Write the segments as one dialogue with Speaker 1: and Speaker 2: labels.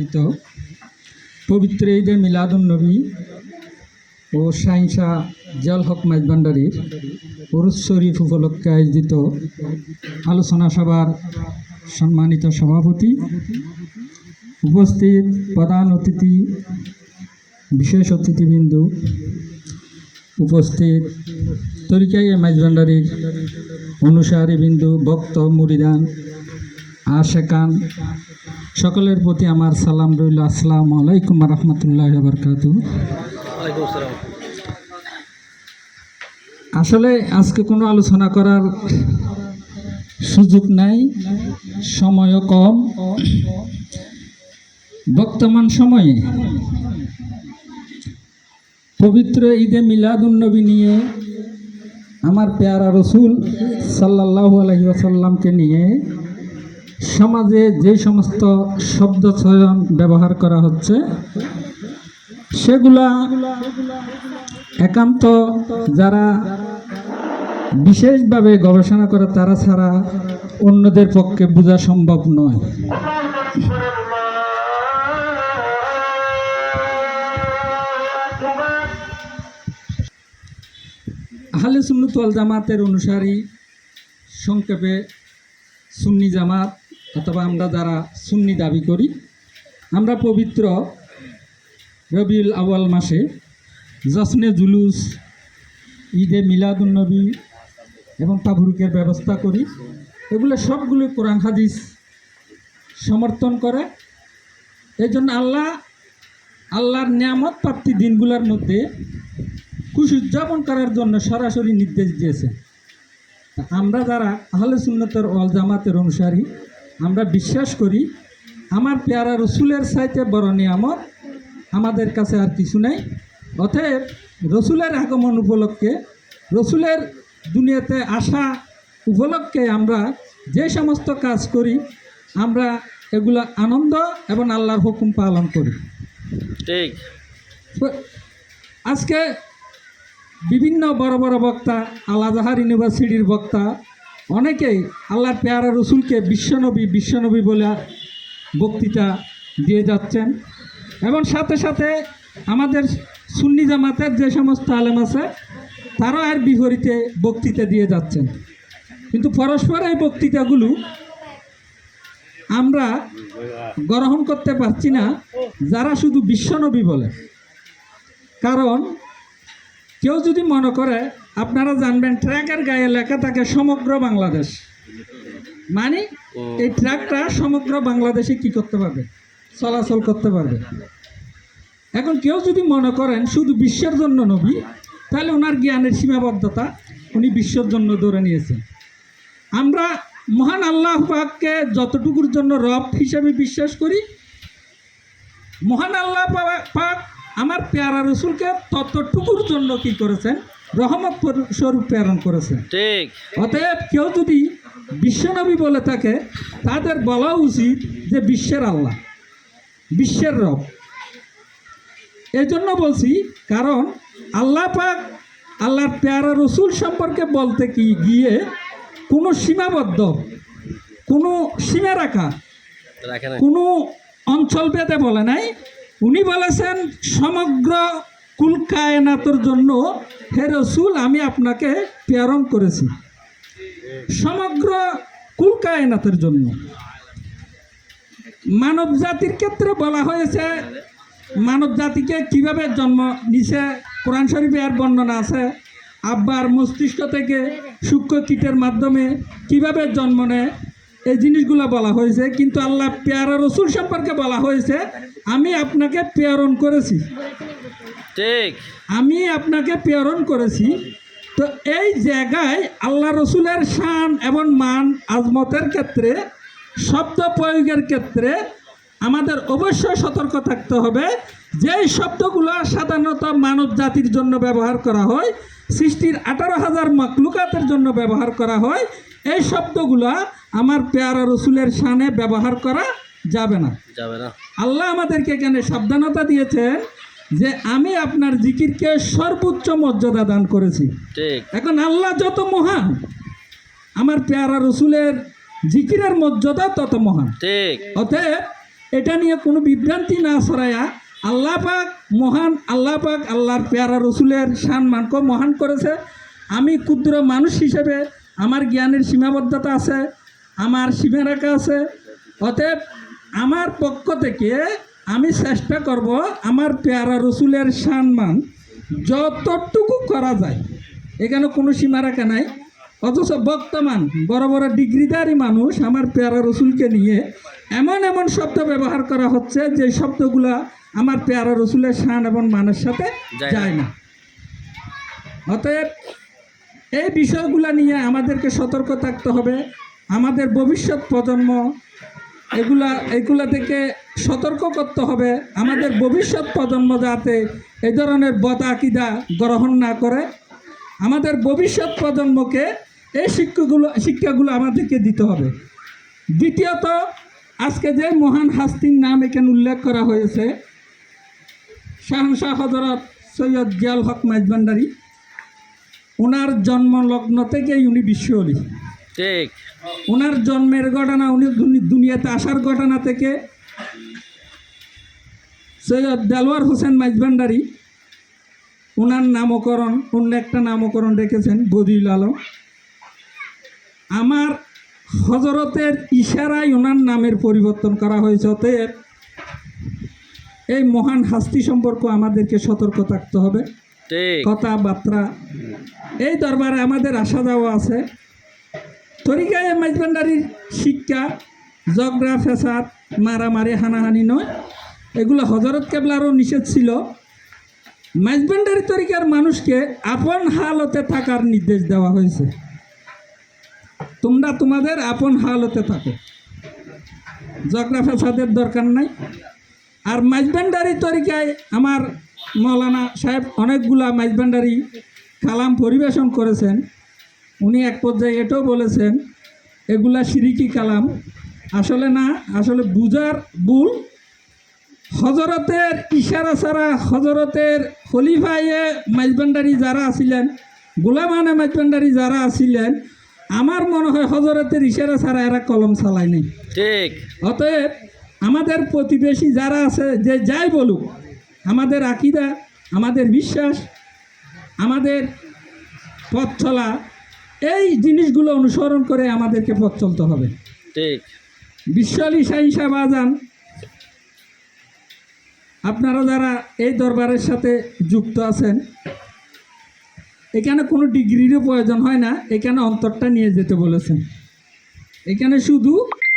Speaker 1: আয়োজিত পবিত্র ঈদে মিলাদুন নবী ও সাইনসা জল হক মাইজ ভান্ডারীর উরুস শরীফ উপলক্ষে আয়োজিত আলোচনা সভার সম্মানিত সভাপতি, উপস্থিত প্রধান অতিথি, বিশেষ অতিথিবৃন্দু, উপস্থিত তরিকাই মাইজ ভান্ডারীর অনুসারী বিন্দু ভক্ত, মুরিদান আশেকান। সকলের প্রতি আমার সালাম রইল। আসসালামু আলাইকুম রহমতুল্লাহ বরকাত আসলে আজকে কোনো আলোচনা করার সুযোগ নাই, সময়ও কম। বর্তমান সময়ে পবিত্র ঈদে মিলাদুন্নবী নিয়ে আমার পেয়ারা রসুল সাল্লাহ আলহি আসাল্লামকে নিয়ে সমাজে যে সমস্ত শব্দ চয়ন ব্যবহার করা হচ্ছে, সেগুলা একান্ত যারা বিশেষভাবে গবেষণা করে, তারা ছাড়া অন্যদের পক্ষে বোঝা সম্ভব নয়। আহলে সুন্নত জামাতের অনুসারী সংক্ষেপে সুন্নি জামাত অথবা আমরা যারা সুন্নি দাবি করি, আমরা পবিত্র রবিউল আওয়াল মাসে জশ্নে জুলুস, ঈদে মিলাদুন্নবী এবং তাবরুকের ব্যবস্থা করি। এগুলো সবগুলো কোরআন হাদিস সমর্থন করে। এই জন্য আল্লাহ, আল্লাহর নিয়ামত প্রাপ্তি দিনগুলোর মধ্যে খুশি উদযাপন করার জন্য সরাসরি নির্দেশ দিয়েছে আমরা যারা আহলে সুন্নতের ওয়াল জামাতের অনুসারী আমরা বিশ্বাস করি আমার পেয়ারা রসুলের সাইতে বড় নিয়ামত আমাদের কাছে আর কিছু নেই। অতএব রসুলের আগমন উপলক্ষে রসুলের দুনিয়াতে আসা উপলক্ষে আমরা যে সমস্ত কাজ করি আমরা এগুলো আনন্দ এবং আল্লাহর হুকুম পালন করি।
Speaker 2: ঠিক।
Speaker 1: আজকে বিভিন্ন বড় বড় বক্তা আল আজহার ইউনিভার্সিটির বক্তা অনেকেই আল্লাহর পেয়ারা রসুলকে বিশ্বনবী বিশ্বনবী বলে বক্তৃতা দিয়ে যাচ্ছেন। এবং সাথে সাথে আমাদের সুন্নি জামাতের যে সমস্ত আলেম আছে, তারাও এর বিপরীতে বক্তৃতা দিয়ে যাচ্ছেন। কিন্তু পরস্পর এই বক্তৃতাগুলো আমরা গ্রহণ করতে পারছি না, যারা শুধু বিশ্বনবী বলে। কারণ কেউ যদি মনে করে আপনারা জানবেন ট্র্যাকের গায়ে লেখা থাকে সমগ্র বাংলাদেশ। মানে এই ট্র্যাকটা সমগ্র বাংলাদেশে কি করতে পারবে? চলাচল করতে পারবে। এখন কেউ যদি মনে করেন শুধু বিশ্বের জন্য নবী তাহলে ওনার জ্ঞানের সীমাবদ্ধতা উনি বিশ্বের জন্য ধরে নিয়েছেন। আমরা মহান আল্লাহ পাককে যতটুকুর জন্য রব হিসেবে বিশ্বাস করি মহান আল্লাহ পেয়ারা রসুলকে ততটুকুর জন্য কি করেছেন? রহমত স্বরূপ প্রেরণ করেছেন।
Speaker 2: ঠিক।
Speaker 1: অতএব কেউ যদি বিশ্বনবী বলে থাকে তাদের বলা উচিত যে বিশ্বের আল্লাহ বিশ্বের রব। এই জন্য বলছি কারণ আল্লাহ পাক আল্লাহর পেয়ারা রসুল সম্পর্কে বলতে কি গিয়ে কোনো সীমাবদ্ধ কোনো সীমা রাখা কোনো অঞ্চল ভেদে বলে নাই উনি বলেছেন, সমগ্র কুল কায়নাতর জন্য, হে রসুল, আমি আপনাকে প্রেরণ করেছি। সমগ্র কুল কায়নাতের জন্য। মানব জাতির ক্ষেত্রে বলা হয়েছে, মানব জাতিকে কীভাবে জন্ম নিছে, কোরআন শরীফে আর বর্ণনা আছে, আব্বার মস্তিষ্ক থেকে সূক্ষ্ম কীটের মাধ্যমে কীভাবে জন্ম নেয় এই জিনিসগুলো বলা হয়েছে কিন্তু আল্লাহ পেয়ারা রসুল সম্পর্কে বলা হয়েছে আমি আপনাকে প্রেরণ করেছি।
Speaker 2: ঠিক।
Speaker 1: আমি আপনাকে প্রেরণ করেছি তো এই জায়গায় আল্লাহ রসুলের শান এবং মান আজমতের ক্ষেত্রে শব্দ প্রয়োগের ক্ষেত্রে আমাদের অবশ্যই সতর্ক থাকতে হবে। যেই শব্দগুলো সাধারণত মানব জাতির জন্য ব্যবহার করা হয় সৃষ্টির আঠারো হাজার মাকলুকাতের জন্য ব্যবহার করা হয়। এই শব্দগুলা আমার পেয়ারা রসুলের শানে ব্যবহার করা যাবে না।
Speaker 2: যাবে না।
Speaker 1: আল্লাহ আমাদেরকে এখানে সাবধানতা দিয়েছেন যে আমি আপনার জিকিরকে সর্বোচ্চ মর্যাদা দান করেছি। এখন আল্লাহ যত মহান আমার পেয়ারা রসুলের জিকিরের মর্যাদা তত মহান।
Speaker 2: ঠিক।
Speaker 1: অতএব এটা নিয়ে কোনো বিভ্রান্তি না ছড়াইয়া আল্লাহ পাক, মহান আল্লাহ পাক আল্লাহর পেয়ারা রসুলের সম্মানকে মহান করেছে। আমি ক্ষুদ্র মানুষ হিসেবে আমার জ্ঞানের সীমাবদ্ধতা আছে, আমার সীমারেখা আছে। অতএব আমার পক্ষ থেকে আমি চেষ্টা করব আমার পেয়ারা রসুলের সম্মান যতটুকু করা যায়। এখানে কোনো সীমারেখা নাই। অথচ বর্তমান বড় বড় ডিগ্রিদারি মানুষ আমার পেয়ারা রসুলকে নিয়ে এমন এমন শব্দ ব্যবহার করা হচ্ছে যে শব্দগুলা আমার পেয়ারা রসুলের শান এবং মানের সাথে
Speaker 2: যায় না।
Speaker 1: অতএব এই বিষয়গুলো নিয়ে আমাদেরকে সতর্ক থাকতে হবে। আমাদের ভবিষ্যৎ প্রজন্ম এগুলা এগুলা থেকে সতর্ক করতে হবে। আমাদের ভবিষ্যৎ প্রজন্ম যাতে এই ধরনের বদ আকিদা গ্রহণ না করে। আমাদের ভবিষ্যৎ প্রজন্মকে এই শিক্ষাগুলো শিক্ষাগুলো আমাদেরকে দিতে হবে। দ্বিতীয়ত আজকে যে মহান হাস্তির নাম এখানে উল্লেখ করা হয়েছে শাহনশাহ হজরত সৈয়দ জিয়াল হক মাইজবান্ডারি ওনার জন্ম লগ্ন থেকেই উনি বিশ্ব অলি
Speaker 2: ঠিক।
Speaker 1: ওনার জন্মের ঘটনা উনি দুনি- দুনিয়াতে আসার ঘটনা থেকে সৈয়দ দেলোয়ার হোসেন মাইজভান্ডারি ওনার নামকরণ অন্য একটা নামকরণ রেখেছেন বদিউল আলম। আমার হজরতের ইশারায় ওনার নামের পরিবর্তন করা হয়েছে অতএব এই মহান হাস্তি সম্পর্ক আমাদেরকে সতর্ক থাকতে হবে। কথাবার্তা। এই দরবারে আমাদের আসা যাওয়া আছে। তরিকায় মাইজবান্ডারির শিক্ষা জগরা ফেসাদ মারামারি হানাহানি নয়। এগুলো হজরত কেবলারও নিষেধ ছিল। মাইজবান্ডারি তরিকার মানুষকে আপন হালতে থাকার নির্দেশ দেওয়া হয়েছে। তোমরা তোমাদের আপন হালতে থাকো। জগরা ফেসাদের দরকার নাই। আর মাইজবান্ডারি তরিকায় আমার মৌলানা সাহেব অনেকগুলা মাইজবান্ডারি কালাম পরিবেশন করেছেন। উনি এক পর্যায়ে এটাও বলেছেন, এগুলা সিরিকি কালাম। আসলে না, আসলে বুজার ভুল। হজরতের ইশারা ছাড়া হজরতের খলিফায়ে মাইজবান্ডারি যারা আছিলেন গোলামানে মাইজবান্ডারি যারা আছিলেন আমার মনে হয় হজরতের ইশারা ছাড়া এরা কলম চালায় নাই।
Speaker 2: ঠিক।
Speaker 1: অতএব আমাদের প্রতিবেশী যারা আছে যে যাই বলুক আমাদের আকিদা আমাদের বিশ্বাস আমাদের পথ চলা এই জিনিসগুলো অনুসরণ করে আমাদেরকে পথ চলতে হবে।
Speaker 2: ঠিক।
Speaker 1: বিশ্বলি সাহিসা বাজান আপনারা যারা এই দরবারের সাথে যুক্ত আছেন এখানে কোনো ডিগ্রিরও প্রয়োজন হয় না এখানে অন্তরটা নিয়ে যেতে বলেছেন। এখানে শুধু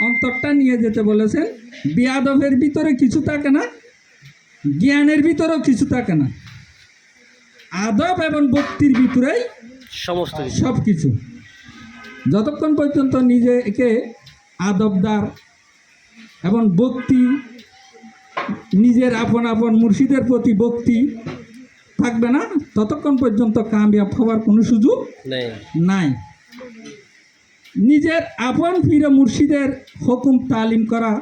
Speaker 1: অন্তরটা নিয়ে যেতে বলেছেন বিয়াদবের ভিতরে কিছু থাকে না জ্ঞানের ভিতরেও কিছু থাকে না। আদব এবং ভক্তির ভিতরেই
Speaker 2: সমস্ত
Speaker 1: সব কিছু যতক্ষণ পর্যন্ত নিজেকে আদবদার এবং ভক্তি নিজের আপন আপন মুর্শিদের প্রতি ভক্তি থাকবে না ততক্ষণ পর্যন্ত কামিয়াব হওয়ার কোনো সুযোগ
Speaker 2: নাই।
Speaker 1: নিজের আপন ফিরে মুর্শিদের হুকুম তালিম করা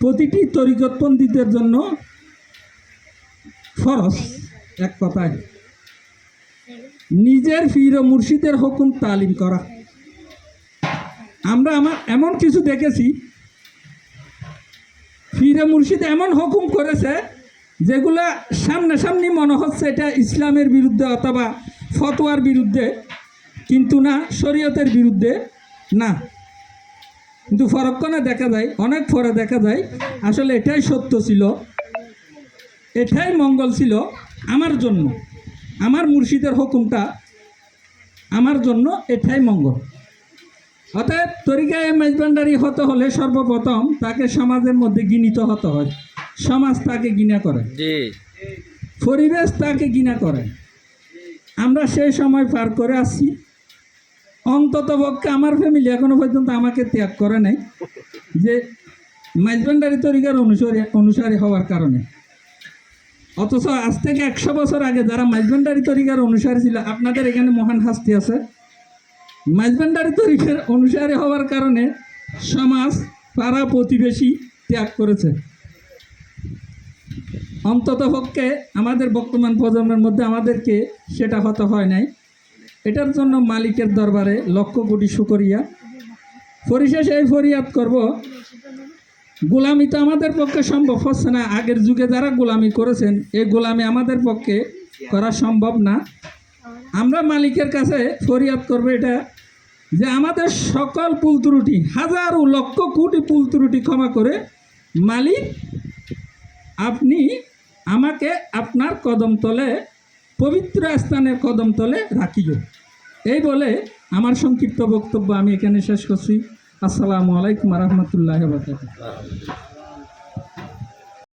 Speaker 1: প্রতিটি তরিকতপন্থীদের জন্য ফরজ এক কথায়। নিজের ফির মুর্শিদের হুকুম তালিম করা। আমরা আমার এমন কিছু দেখেছি ফিরে মুর্শিদ এমন হুকুম করেছে যেগুলা সামনাসামনি মনে হচ্ছে এটা ইসলামের বিরুদ্ধে অথবা ফতোয়ার বিরুদ্ধে, কিন্তু না, শরীয়তের বিরুদ্ধে না। কিন্তু ফরক্ষণে দেখা যায়, অনেক পরে দেখা যায়, আসলে এটাই সত্য ছিল, এটাই মঙ্গল ছিল আমার জন্য। আমার মুর্শিদের হুকুমটা, আমার জন্য এটাই মঙ্গল। অতএব তরিকায় মেজবান্ডারি হতে হলে সর্বপ্রথম তাকে সমাজের মধ্যে গিনিত হতে হয়। সমাজ তাকে গিনা করে। পরিবেশ তাকে গিনা করে। আমরা সেই সময় পার করে আসছি। অন্তত পক্ষে আমার ফ্যামিলি এখনও পর্যন্ত আমাকে ত্যাগ করে নাই যে মাইজবান্ডারি তরিকার অনুসারী অনুসারী হওয়ার কারণে। অথচ আজ থেকে একশো বছর আগে যারা মাইজবান্ডারি তরিকার অনুসারী ছিল আপনাদের এখানে মহান হাস্তি আছে। মাইজবান্ডারি তরিকার অনুসারী হওয়ার কারণে সমাজ, পাড়া প্রতিবেশী ত্যাগ করেছে। অন্তত পক্ষে আমাদের বর্তমান প্রজন্মের মধ্যে আমাদেরকে সেটা হতে হয় নাই। এটার জন্য মালিকের দরবারে লক্ষ কোটি শুকরিয়া। পরিশেষে এই ফরিয়াদ করব, গোলামি তো আমাদের পক্ষে সম্ভব হচ্ছে না। আগের যুগে যারা গোলামি করেছেন, এই গোলামি আমাদের পক্ষে করা সম্ভব না। আমরা মালিকের কাছে ফরিয়াদ করব, এটা যে আমাদের সকল পুল ত্রুটি, হাজারো লক্ষ কোটি পুল ত্রুটি ক্ষমা করে, মালিক, আপনি আমাকে আপনার কদম তলে, পবিত্র স্থানের কদম তলে রাখিও। এই বলে আমার সংক্ষিপ্ত বক্তব্য আমি এখানে শেষ করছি। আসসালামু আলাইকুম রহমতুল্লাহ